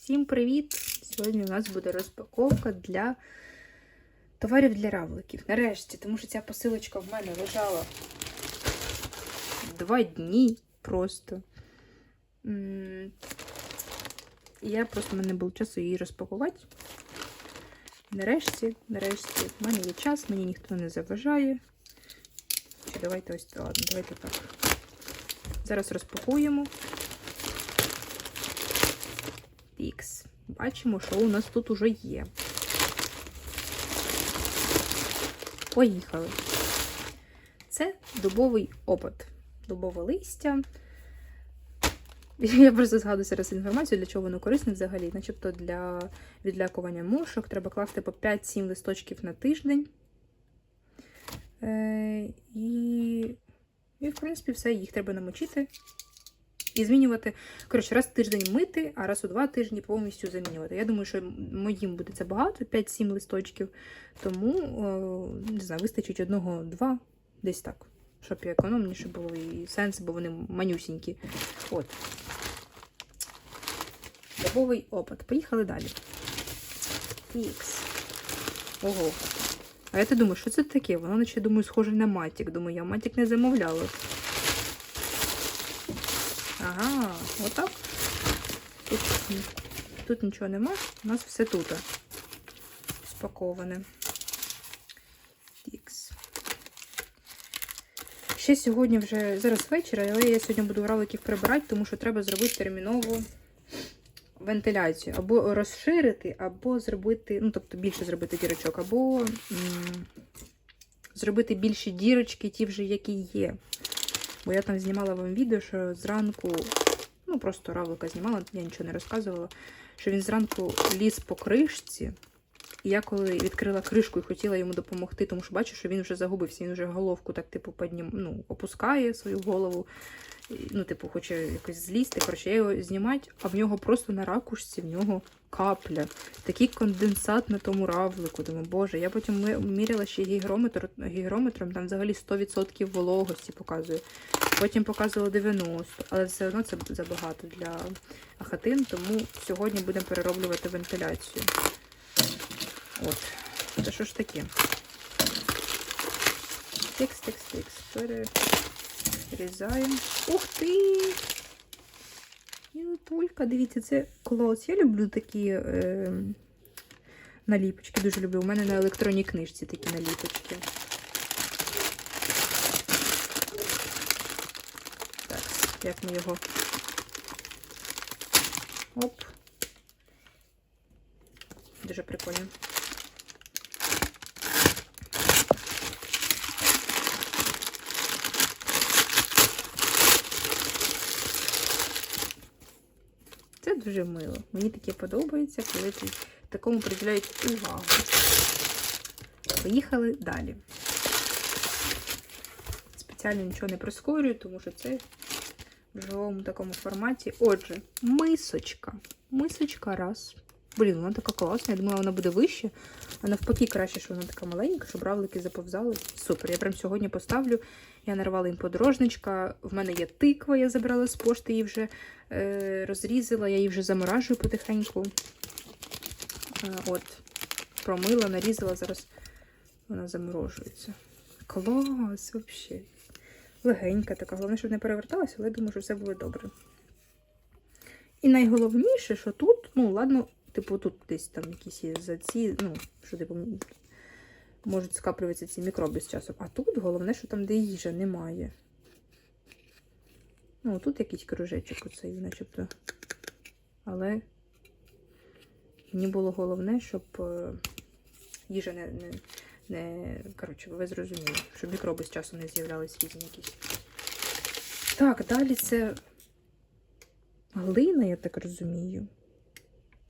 Всім привіт! Сьогодні у нас буде розпаковка для товарів для равликів. Нарешті, тому що ця посилочка в мене лежала два дні просто. І я просто в мене не було часу її розпакувати. Нарешті, нарешті, в мене є час, мені ніхто не заважає. Чи давайте ось ладно, давайте так. Зараз розпакуємо. Пікс. Бачимо, що у нас тут уже є. Поїхали. Це дубовий опад. Дубове листя. Я просто згадую зараз інформацію, для чого воно корисне взагалі. Начебто для відлякування мушок треба класти по 5-7 листочків на тиждень. Е, і, і, в принципі, все, їх треба намочити і змінювати. Коротше, раз в тиждень мити, а раз у два тижні повністю замінювати. Я думаю, що моїм буде це багато, 5-7 листочків. Тому, е, не знаю, вистачить одного-два, десь так. Щоб і економніше було, і сенс, бо вони манюсінькі. От. Дубовий опад. Поїхали далі. Ікс. Ого. А я то думаю, що це таке? Воно наче думаю, схоже на матік. Думаю, я матік не замовляла. Ага, отак. Тут, тут нічого нема, у нас все тут спаковане. Ще сьогодні вже зараз вечір, але я сьогодні буду равликів прибирати, тому що треба зробити термінову вентиляцію. Або розширити, або зробити, ну, тобто більше зробити дірочок, або м зробити більші дірочки, ті вже, які є. Бо я там знімала вам відео, що зранку, ну просто равлика знімала, я нічого не розказувала, що він зранку ліз по кришці. І я коли відкрила кришку і хотіла йому допомогти, тому що бачу, що він вже загубився, він вже головку так, типу, піднім, ну, опускає свою голову, ну, типу, хоче якось злізти. Коротше, я його знімати, а в нього просто на ракушці в нього капля. Такий конденсат на тому равлику. Думаю, боже, я потім міряла ще гігрометр, гігрометром, там взагалі 100% вологості показує. Потім показувало 90, але все одно це забагато для хатин, тому сьогодні будемо перероблювати вентиляцію. От. Це що ж таке? Текс, текс, текс. Перерізаємо. Ух ти! Юлька, дивіться, це клас. Я люблю такі е, наліпочки, дуже люблю. У мене на електронній книжці такі наліпочки. Так, як ми його. Оп. Дуже прикольно. Це дуже мило. Мені таке подобається, коли ти такому приділяють увагу. Поїхали далі. Спеціально нічого не прискорюю, тому що це в живому такому форматі. Отже, мисочка. Мисочка раз. Блін, вона така класна. Я думала, вона буде вище. А навпаки, краще, що вона така маленька, щоб равлики заповзали. Супер. Я прям сьогодні поставлю. Я нарвала їм подорожничка. В мене є тиква, я забрала з пошти, її вже е, розрізала, я її вже заморажую потихеньку. Е, от, промила, нарізала, зараз вона заморожується. Клас, взагалі. Легенька така. Головне, щоб не переверталася, але я думаю, що все буде добре. І найголовніше, що тут, ну, ладно, типу, тут десь там якісь є за ці, ну, що типу, можуть скаплюватися ці мікроби з часом. А тут головне, що там, де їжа, немає. Ну, тут якийсь кружечок оцей, начебто. Але мені було головне, щоб е, їжа не, не, не. Коротше, ви зрозуміли, щоб мікроби з часом не з'являлись різні якісь. Так, далі це глина, я так розумію.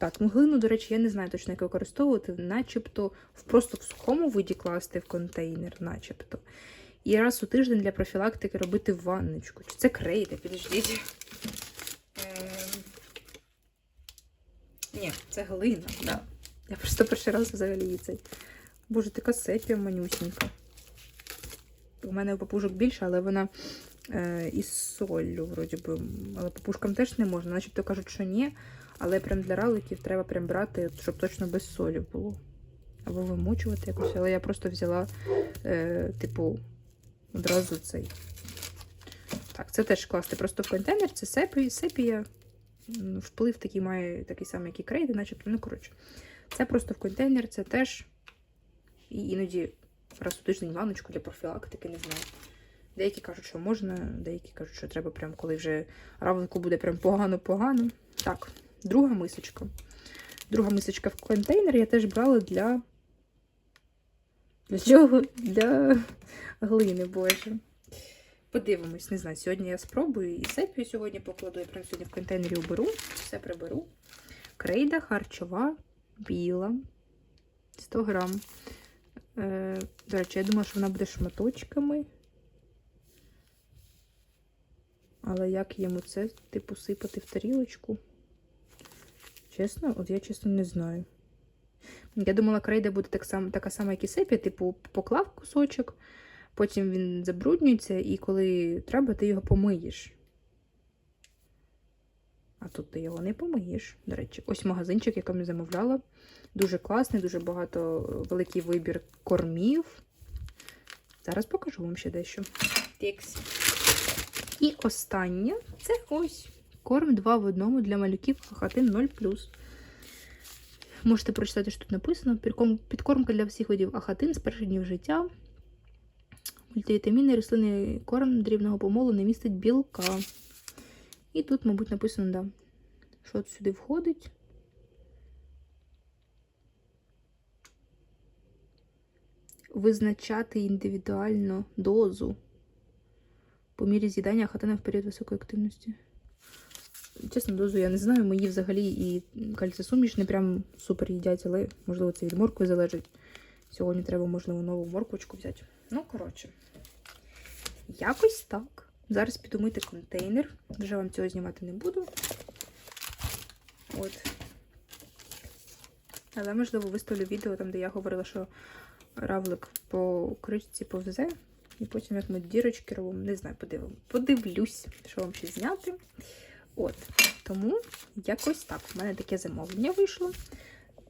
Так, ну до речі, я не знаю точно, як використовувати, начебто просто в сухому виді класти в контейнер, начебто. І раз у тиждень для профілактики робити ванночку. Чи це крейда, підождіть. Ем, Ні, це глина, да. Я просто перший раз взагалі її цей. Боже, така сепія манюсінька. У мене папужок більше, але вона е, із солью, вроді би. Але папушкам теж не можна. Начебто кажуть, що ні. Але прям для равликів треба прям брати, щоб точно без солі було. Або вимочувати якось. Але я просто взяла, е, типу, одразу цей. Так, це теж класти просто в контейнер. Це сепі, сепія. Вплив такий має такий самий, як і крейди, начебто. Ну, коротше. Це просто в контейнер, це теж. І іноді раз у тиждень ванночку для профілактики, не знаю. Деякі кажуть, що можна, деякі кажуть, що треба прям, коли вже равлику буде прям погано-погано. Так, друга мисочка. Друга мисочка в контейнер я теж брала для. Для чого? Для глини, боже. Подивимось, не знаю. Сьогодні я спробую і сепію сьогодні покладу. Я прям сьогодні в контейнері уберу, все приберу. Крейда харчова, біла. 100 грам. Е, до речі, я думала, що вона буде шматочками. Але як йому це, типу, сипати в тарілочку? Чесно, от я чесно не знаю. Я думала, крейда буде так само, така сама, як і сепі, типу, поклав кусочок, потім він забруднюється, і коли треба, ти його помиєш. А тут ти його не помиєш. До речі, ось магазинчик, який я замовляла. Дуже класний, дуже багато великий вибір кормів. Зараз покажу вам ще дещо. І останнє це ось корм 2 в одному для малюків хатин 0. Можете прочитати, що тут написано. Підкормка для всіх видів ахатин з перших днів життя. Мультивітамінний рослинний корм дрібного помолу не містить білка. І тут, мабуть, написано, да, що от сюди входить. Визначати індивідуально дозу по мірі з'їдання хатина в період високої активності. Чесно, дозу я не знаю. Мої взагалі і кальцисуміш не прям супер їдять, але можливо це від моркви залежить. Сьогодні треба, можливо, нову морквочку взяти. Ну, коротше, якось так. Зараз піду мити контейнер. Вже вам цього знімати не буду. От. Але, можливо, виставлю відео там, де я говорила, що равлик по кричці повзе. І потім як ми дірочки робимо, не знаю, подивимо. Подивлюсь, що вам ще зняти. От. Тому якось так. У мене таке замовлення вийшло.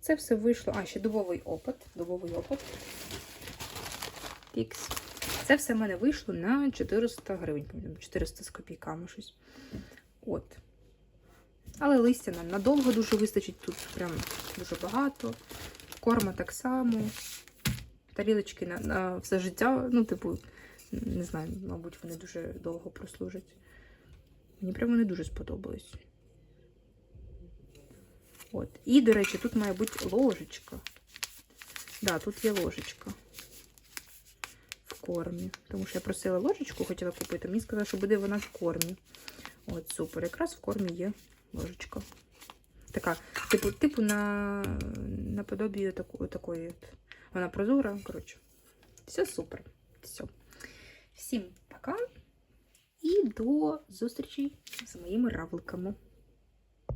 Це все вийшло. А, ще дубовий опит. Дубовий опит. Пікс. Це все в мене вийшло на 400 гривень, 400 з копійками щось. От. Але листя нам надовго дуже вистачить. Тут прям дуже багато. Корма так само. Тарілочки на, на все життя. Ну, типу, не знаю, мабуть, вони дуже довго прослужать. Мені прямо не дуже сподобалось. От. І, до речі, тут має бути ложечка. Так, да, тут є ложечка в кормі. Тому що я просила ложечку, хотіла купити. Мені сказали, що буде вона в кормі. От, супер. Якраз в кормі є ложечка. Така, типу, типу на, наподобі таку, такої. Вона прозора. Коротше, все супер. Все. Всім пока. І до зустрічі з моїми равликами.